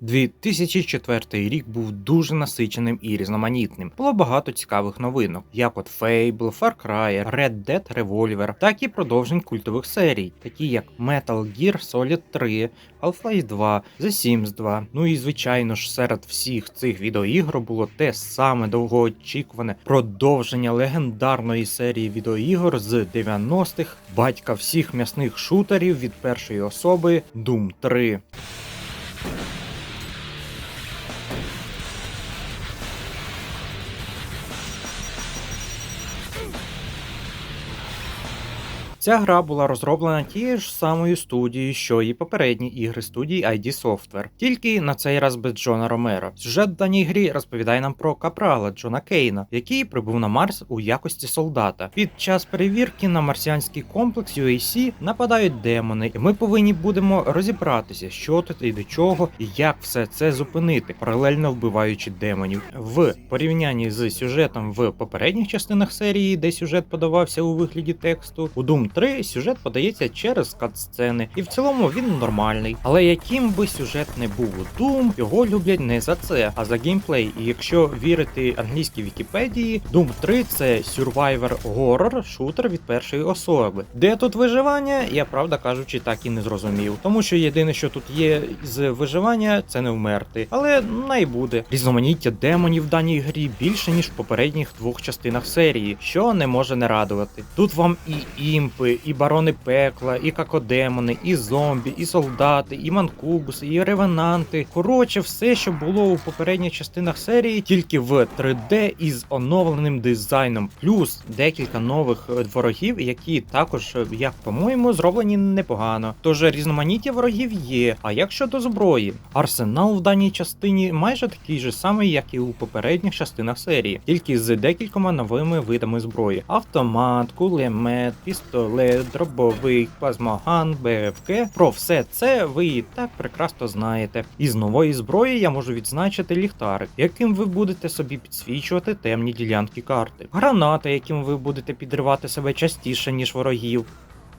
2004 рік був дуже насиченим і різноманітним. Було багато цікавих новинок, як от Fable, Far Cry, Red Dead Revolver, так і продовжень культових серій, такі як Metal Gear Solid 3, Half-Life 2, The Sims 2. Ну і звичайно ж, серед всіх цих відеоігр було те саме довгоочікуване продовження легендарної серії відеоігор з 90-х, батька всіх м'ясних шутерів від першої особи Doom 3. Ця гра була розроблена тією ж самою студією, що і попередні ігри студії ID Software, тільки на цей раз без Джона Ромеро. Сюжет в даній грі розповідає нам про капрала Джона Кейна, який прибув на Марс у якості солдата. Під час перевірки на марсіанський комплекс UAC нападають демони, і ми повинні будемо розібратися, що тут і до чого, і як все це зупинити, паралельно вбиваючи демонів. В порівнянні з сюжетом в попередніх частинах серії, де сюжет подавався у вигляді тексту, у Doom 3 сюжет подається через катсцени, і в цілому він нормальний. Але яким би сюжет не був у Doom, його люблять не за це, а за геймплей. І якщо вірити англійській Вікіпедії, Doom 3 це survivor horror шутер від першої особи. Де тут виживання, я правда кажучи, так і не зрозумів. Тому що єдине, що тут є з виживання, це не вмерти. Але най буде. Різноманіття демонів в даній грі більше ніж в попередніх двох частинах серії, що не може не радувати. Тут вам і імпи, і барони пекла, і какодемони, і зомбі, і солдати, і манкубуси, і ревенанти. Коротше, все, що було у попередніх частинах серії, тільки в 3D із оновленим дизайном, плюс декілька нових е, ворогів, які також, е, як по-моєму, зроблені непогано. Тож різноманіття ворогів є. А як щодо зброї, арсенал в даній частині майже такий же самий, як і у попередніх частинах серії, тільки з декількома новими видами зброї: автомат, кулемет, пістолет, дробовик, плазмоган, БФК. Про все це ви і так прекрасно знаєте. Із нової зброї я можу відзначити ліхтарик, яким ви будете собі підсвічувати темні ділянки карти, гранати, яким ви будете підривати себе частіше ніж ворогів.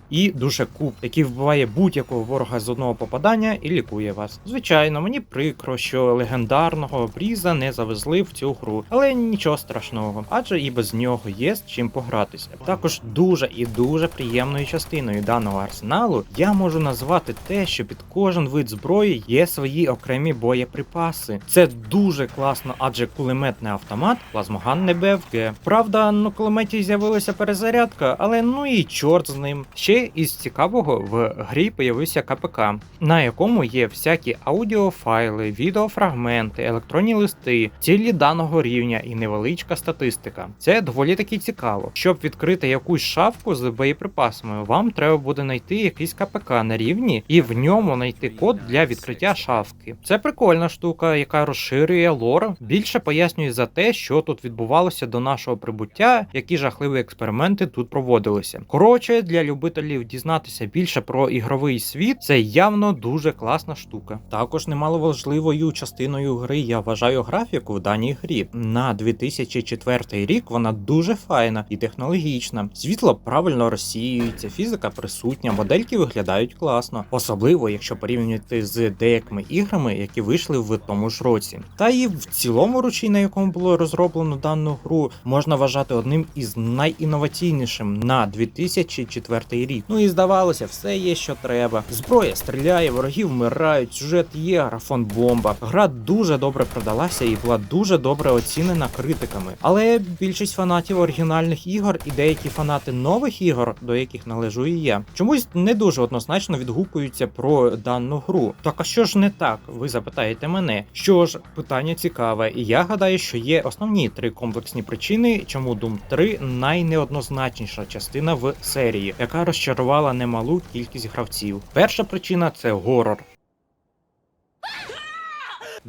І душекуб, який вбиває будь-якого ворога з одного попадання і лікує вас. Звичайно, мені прикро, що легендарного бріза не завезли в цю гру, але нічого страшного, адже і без нього є з чим погратися. Також дуже і дуже приємною частиною даного арсеналу я можу назвати те, що під кожен вид зброї є свої окремі боєприпаси. Це дуже класно, адже кулеметний автомат, плазмоган не БФГ. Правда, на кулеметі з'явилася перезарядка, але ну і чорт з ним. Ще із цікавого в грі появився КПК, на якому є всякі аудіофайли, відеофрагменти, електронні листи, цілі даного рівня і невеличка статистика. Це доволі таки цікаво. Щоб відкрити якусь шафку з боєприпасами, вам треба буде знайти якийсь КПК на рівні і в ньому знайти код для відкриття шафки. Це прикольна штука, яка розширює лор, більше пояснює за те, що тут відбувалося до нашого прибуття, які жахливі експерименти тут проводилися. Коротше, для любителів дізнатися більше про ігровий світ, це явно дуже класна штука. Також немало важливою частиною гри я вважаю графіку в даній грі. На 2004 рік вона дуже файна і технологічна. Світло правильно розсіюється, фізика присутня, модельки виглядають класно, особливо якщо порівнювати з деякими іграми, які вийшли в тому ж році. Та і в цілому ручій, на якому було розроблено дану гру, можна вважати одним із найінноваційнішим на 2004 рік. Ну і здавалося, все є, що треба. Зброя стріляє, вороги вмирають, сюжет є, графон бомба. Гра дуже добре продалася і була дуже добре оцінена критиками. Але більшість фанатів оригінальних ігор і деякі фанати нових ігор, до яких належу і я, чомусь не дуже однозначно відгукуються про дану гру. Так а що ж не так? Ви запитаєте мене? Що ж, питання цікаве, і я гадаю, що є основні три комплексні причини, чому Doom 3 найнеоднозначніша частина в серії, яка розчарувала немалу кількість гравців. Перша причина це горор.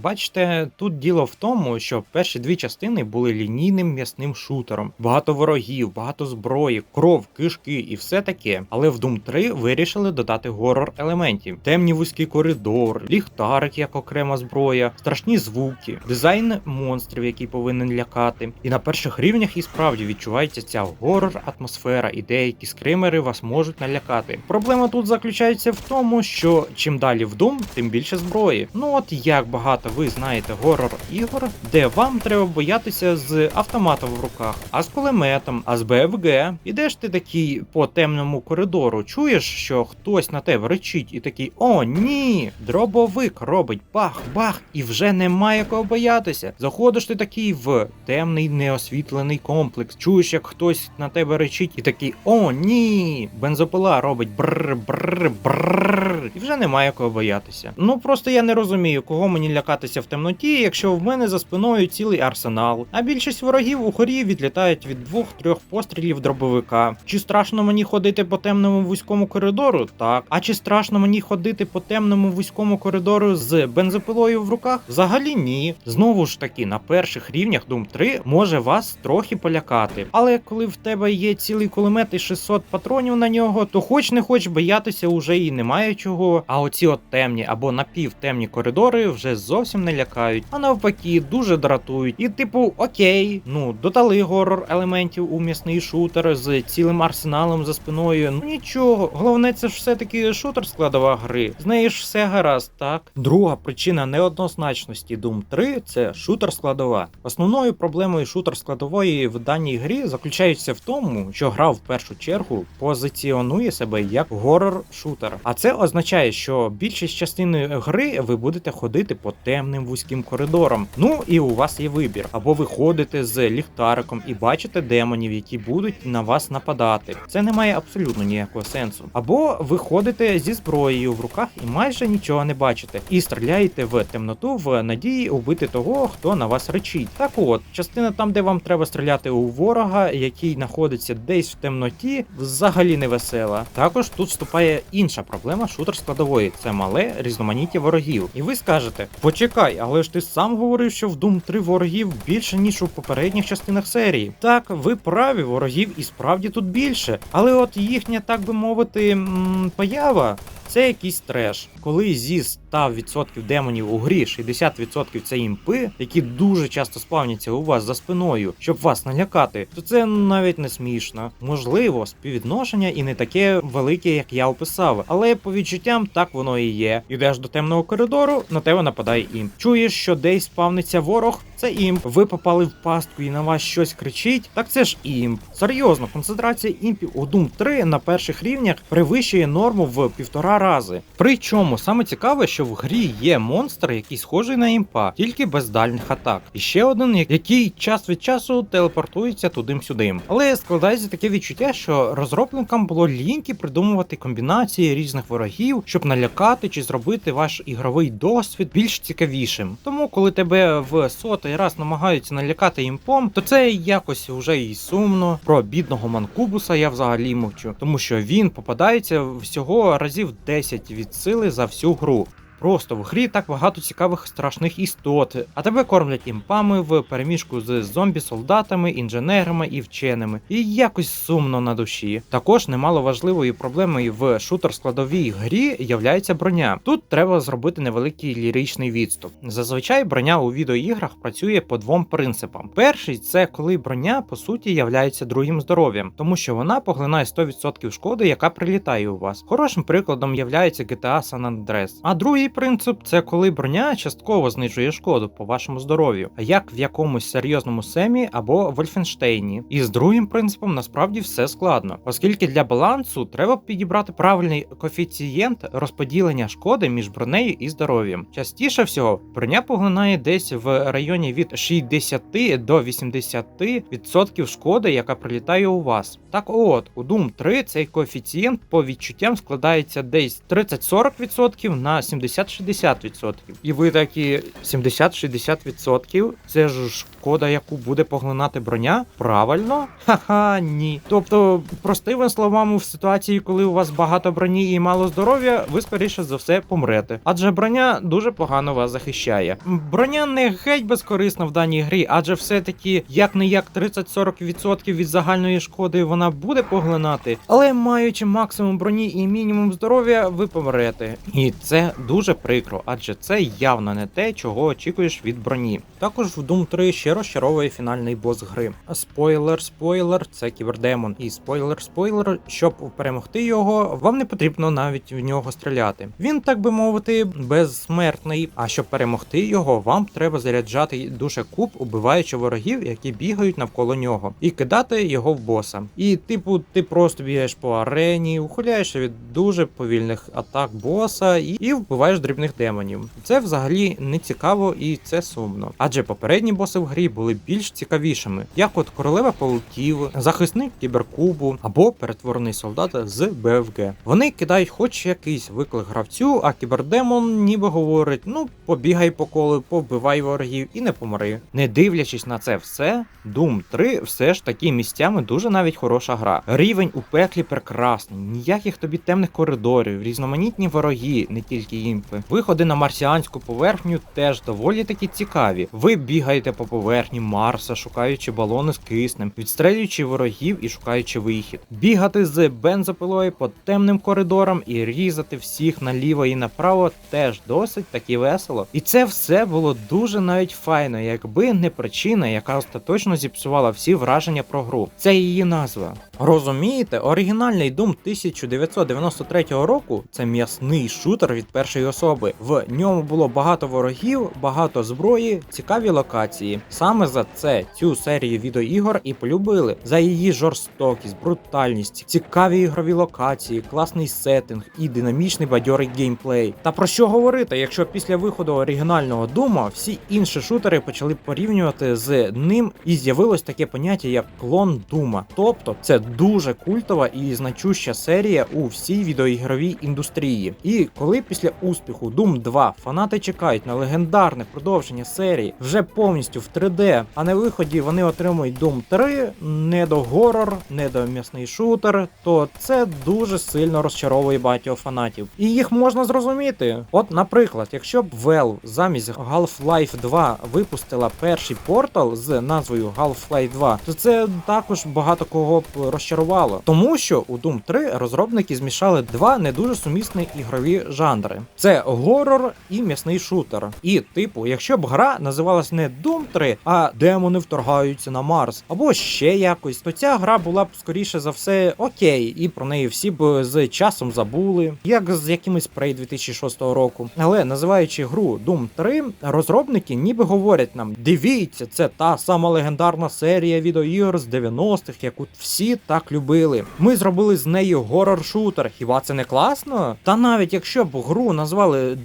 Бачите, тут діло в тому, що перші дві частини були лінійним м'ясним шутером. Багато ворогів, багато зброї, кров, кишки і все таке. Але в Doom 3 вирішили додати горор елементів: темні вузький коридор, ліхтарик як окрема зброя, страшні звуки, дизайн монстрів, який повинен лякати. І на перших рівнях і справді відчувається ця горор атмосфера, і деякі скримери вас можуть налякати. Проблема тут заключається в тому, що чим далі в Doom, тим більше зброї. Ну от як багато ви знаєте горор ігор, де вам треба боятися з автоматом в руках, а з кулеметом, а з БФГ. Ідеш ти такий по темному коридору, чуєш, що хтось на тебе речить, і такий о, ні! Дробовик робить бах-бах, і вже немає кого боятися. Заходиш ти такий в темний неосвітлений комплекс, чуєш, як хтось на тебе речить, і такий о, ні! Бензопила робить бррр, і вже немає кого боятися. Ну просто я не розумію, кого мені лякатися в темноті, якщо в мене за спиною цілий арсенал. А більшість ворогів у хорі відлітають від двох-трьох пострілів дробовика. Чи страшно мені ходити по темному вузькому коридору? Так. А чи страшно мені ходити по темному вузькому коридору з бензопилою в руках? Взагалі ні. Знову ж таки, на перших рівнях Doom 3 може вас трохи полякати. Але коли в тебе є цілий кулемет і 600 патронів на нього, то хоч не хоч боятися уже і немає чого. А оці от темні або напівтемні коридори вже зовсім не лякають, а навпаки, дуже дратують. І типу, окей, ну додали горор елементів у м'ясний шутер з цілим арсеналом за спиною. Ну нічого, головне, це ж все-таки шутер складова гри. З нею ж все гаразд, так. Друга причина неоднозначності Doom 3 це шутер складова. Основною проблемою шутер складової в даній грі заключається в тому, що гра в першу чергу позиціонує себе як горор шутер. А це означає, що більшість частини гри ви будете ходити по темним вузьким коридорам. Ну і у вас є вибір. Або ви ходите з ліхтариком і бачите демонів, які будуть на вас нападати. Це не має абсолютно ніякого сенсу. Або ви ходите зі зброєю в руках і майже нічого не бачите, і стріляєте в темноту в надії убити того, хто на вас речить. Так от, частина там, де вам треба стріляти у ворога, який знаходиться десь в темноті, взагалі не весела. Також тут вступає інша проблема шутер складової це мале різноманіття ворогів. І ви скажете: почекай, але ж ти сам говорив, що в Doom 3 ворогів більше ніж у попередніх частинах серії. Так, ви праві, ворогів і справді тут більше, але от їхня, так би мовити, м, поява. Це якийсь треш. Коли зі 100% демонів у грі 60% це імпи, які дуже часто спавняться у вас за спиною, щоб вас налякати, то це навіть не смішно. Можливо, співвідношення і не таке велике, як я описав, але по відчуттям так воно і є. Йдеш до темного коридору, на тебе нападає імп. Чуєш, що десь спавниться ворог, це імп. Ви попали в пастку і на вас щось кричить. Так це ж імп. Серйозно, концентрація імпів у Doom 3 на перших рівнях перевищує норму в півтора рази. Причому саме цікаве, що в грі є монстр, який схожий на імпа, тільки без дальних атак. І ще один, який час від часу телепортується тудим-сюдим. Але складається таке відчуття, що розробникам було ліньки придумувати комбінації різних ворогів, щоб налякати чи зробити ваш ігровий досвід більш цікавішим. Тому, коли тебе в сотий раз намагаються налякати імпом, то це якось вже і сумно. Про бідного манкубуса я взагалі мовчу, тому що він попадається всього разів 10 від сили за всю гру. Просто в грі так багато цікавих страшних істот, а тебе кормлять імпами в переміжку з зомбі-солдатами, інженерами і вченими. І якось сумно на душі. Також немало важливою проблемою в шутер-складовій грі являється броня. Тут треба зробити невеликий ліричний відступ. Зазвичай броня у відеоіграх працює по двом принципам. Перший це коли броня по суті являється другим здоров'ям, тому що вона поглинає 100% шкоди, яка прилітає у вас. Хорошим прикладом являється GTA San Andreas. А другий принцип це коли броня частково знижує шкоду по вашому здоров'ю, як в якомусь серйозному семі або Вольфенштейні. І з другим принципом насправді все складно, оскільки для балансу треба підібрати правильний коефіцієнт розподілення шкоди між бронею і здоров'ям. Частіше всього броня поглинає десь в районі від 60 до 80% шкоди, яка прилітає у вас. Так от, у Doom 3 цей коефіцієнт по відчуттям складається десь 30-40% на 70 70-60%. І ви такі 70-60% це ж шкода, яку буде поглинати броня? Правильно? Ха-ха, ні. Тобто, простими словами, в ситуації, коли у вас багато броні і мало здоров'я, ви скоріше за все помрете. Адже броня дуже погано вас захищає. Броня не геть безкорисна в даній грі, адже все-таки як не як 30-40% від загальної шкоди вона буде поглинати, але маючи максимум броні і мінімум здоров'я, ви помрете. І це дуже прикро, адже це явно не те, чого очікуєш від броні. Також в Doom 3 ще розчаровує фінальний бос гри. Спойлер, спойлер, це кібердемон. І спойлер, спойлер, щоб перемогти його, вам не потрібно навіть в нього стріляти. Він, так би мовити, безсмертний. А щоб перемогти його, вам треба заряджати душе куб, убиваючи ворогів, які бігають навколо нього, і кидати його в боса. І, типу, ти просто бігаєш по арені, ухиляєшся від дуже повільних атак боса і, і вбиваєш дрібних демонів. Це взагалі не цікаво і це сумно. Адже попередні боси в грі були більш цікавішими, як от королева пауків, захисник кіберкубу або перетворений солдат з БФГ. Вони кидають хоч якийсь виклик гравцю, а кібердемон ніби говорить: ну побігай по колу, повбивай ворогів і не помри. Не дивлячись на це все, Doom 3 все ж таки місцями дуже навіть хороша гра. Рівень у пеклі прекрасний, ніяких тобі темних коридорів, різноманітні вороги, не тільки імпи. Виходи на марсіанську поверхню теж доволі таки цікаві. Ви бігаєте по поверхні Марса, шукаючи балони з киснем, відстрелюючи ворогів і шукаючи вихід. Бігати з бензопилою по темним коридорам і різати всіх наліво і направо теж досить таки весело. І це все було дуже навіть файно, якби не причина, яка остаточно зіпсувала всі враження про гру. Це її назва. Розумієте, оригінальний Doom 1993 року це м'ясний шутер від першої особи. В ньому було багато ворогів, багато зброї, цікаві локації. Саме за це цю серію відеоігор і полюбили за її жорстокість, брутальність, цікаві ігрові локації, класний сеттинг і динамічний бадьорий геймплей. Та про що говорити, якщо після виходу оригінального Дума всі інші шутери почали порівнювати з ним і з'явилось таке поняття як клон Дума. Тобто це дуже культова і значуща серія у всій відеоігровій індустрії. І коли після успіху Doom 2 фанати чекають на легендарне продовження серії вже повністю в 3D, а на виході вони отримують Doom 3, не до горор, не до м'ясний шутер, то це дуже сильно розчаровує багатьох фанатів. І їх можна зрозуміти. От, наприклад, якщо б Valve замість Half-Life 2 випустила перший портал з назвою Half-Life 2, то це також багато кого б розчарувало. Тому що у Doom 3 розробники змішали два не дуже сумісні ігрові жанри: це горор і м'ясний шутер. І, типу, якщо б гра називалась не Doom 3, а демони вторгаються на Марс, або ще якось, то ця гра була б скоріше за все окей, і про неї всі б з часом забули, як з якимось Prey 2006 року. Але називаючи гру Doom 3, розробники ніби говорять нам: дивіться, це та сама легендарна серія відеоігр з 90-х, яку всі так любили. Ми зробили з неї горор-шутер. Хіба це не класно? Та навіть якщо б гру назвали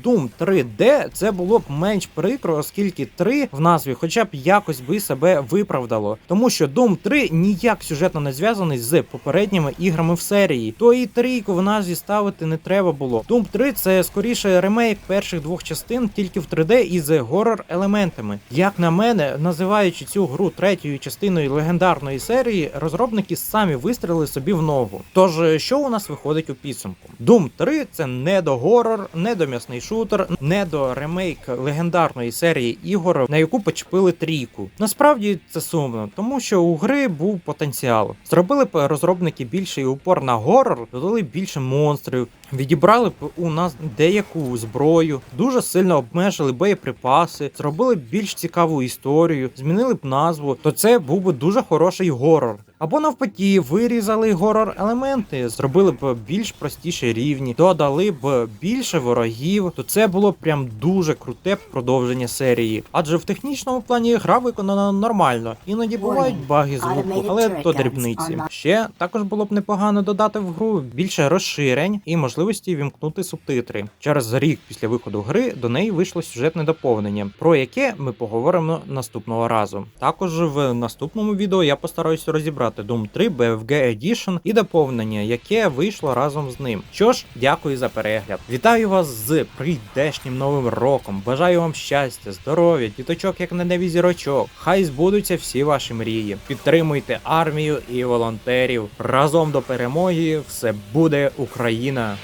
Doom 3D, це було б менш прикро, оскільки 3 в назві хоча б якось би себе виправдало. Тому що Doom 3 ніяк сюжетно не зв'язаний з попередніми іграми в серії. То і трійку в назві ставити не треба було. Doom 3 це скоріше ремейк перших двох частин, тільки в 3D і з горор елементами. Як на мене, називаючи цю гру третьою частиною легендарної серії, розробники самі вистрілили собі в ногу. Тож, що у нас виходить у підсумку? Doom 3 це не до горор, не до м'ясний шутер, не до ремейк легендарної серії ігор, на яку почепили трійку. Насправді це сумно, тому що у гри був потенціал. Зробили б розробники більший упор на горор, додали більше монстрів, відібрали б у нас деяку зброю, дуже сильно обмежили боєприпаси, зробили б більш цікаву історію, змінили б назву, то це був би дуже хороший горор. Або навпаки, вирізали горор елементи, зробили б більш простіші рівні, додали б більше ворогів, то це було б прям дуже круте продовження серії. Адже в технічному плані гра виконана нормально, іноді бувають баги звуку, але то дрібниці. Ще також було б непогано додати в гру більше розширень і можливо можливості вімкнути субтитри. Через рік після виходу гри до неї вийшло сюжетне доповнення, про яке ми поговоримо наступного разу. Також в наступному відео я постараюся розібрати Doom 3 BFG Edition і доповнення, яке вийшло разом з ним. Що ж, дякую за перегляд. Вітаю вас з прийдешнім новим роком. Бажаю вам щастя, здоров'я, діточок як на небі зірочок. Хай збудуться всі ваші мрії. Підтримуйте армію і волонтерів. Разом до перемоги все буде Україна.